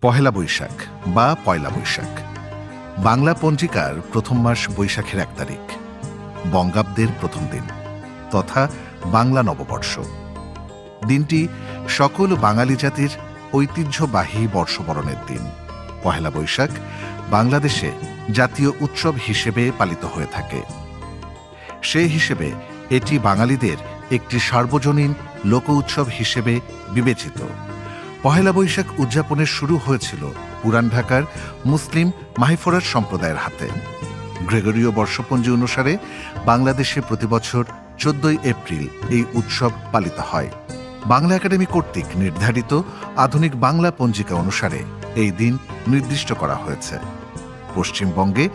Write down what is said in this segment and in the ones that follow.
পহেলা বৈশাখ বা পয়লা বৈশাখ। বাংলা পঞ্জিকার প্রথম মাস বৈশাখের এক তারিখ। বঙ্গাব্দের প্রথম দিন তথা বাংলা নববর্ষ। দিনটি সকল বাঙালি জাতির ঐতিহ্যবাহী বর্ষবরণের দিন। পহেলা বৈশাখ বাংলাদেশে জাতীয় উৎসব হিসেবে পালিত হয়ে থাকে। সেই হিসেবে এটি বাঙালিদের একটি সার্বজনীন লোক উৎসব হিসেবে বিবেচিত। পহেলা বৈশাখ উদযাপনের শুরু হয়েছিল পুরান ঢাকার মুসলিম মাহিফরার সম্প্রদায়ের হাতে। গ্রেগরীয় বর্ষপঞ্জি অনুসারে বাংলাদেশে প্রতিবছর চোদ্দই এপ্রিল এই উৎসব পালিত হয়। বাংলা একাডেমি কর্তৃক নির্ধারিত আধুনিক বাংলা পঞ্জিকা অনুসারে এই দিন নির্দিষ্ট করা হয়েছে। পশ্চিমবঙ্গে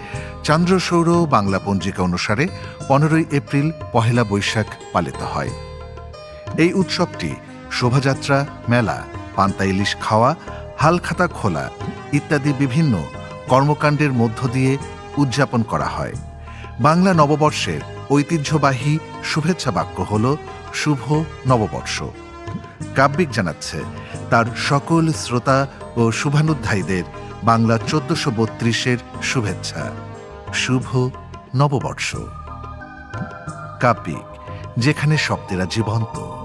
চান্দ্রসৌর বাংলা পঞ্জিকা অনুসারে পনেরোই এপ্রিল পহেলা বৈশাখ পালিত হয়। এই উৎসবটি শোভাযাত্রা, মেলা পান্তা ইলিশ খাওয়া হালখাতা খোলা ইত্যাদি বিভিন্ন কর্মকাণ্ডের মধ্য দিয়ে উদযাপন করা হয়। বাংলা নববর্ষের ঐতিহ্যবাহী শুভেচ্ছা বাক্য হল শুভ নববর্ষ। কাব্যিক জানাচ্ছে, তার সকল শ্রোতা ও শুভানুধ্যায়ীদের বাংলা চোদ্দশো বত্রিশের শুভেচ্ছা। শুভ নববর্ষ। কাব্যিক, যেখানে শব্দেরা জীবন্ত।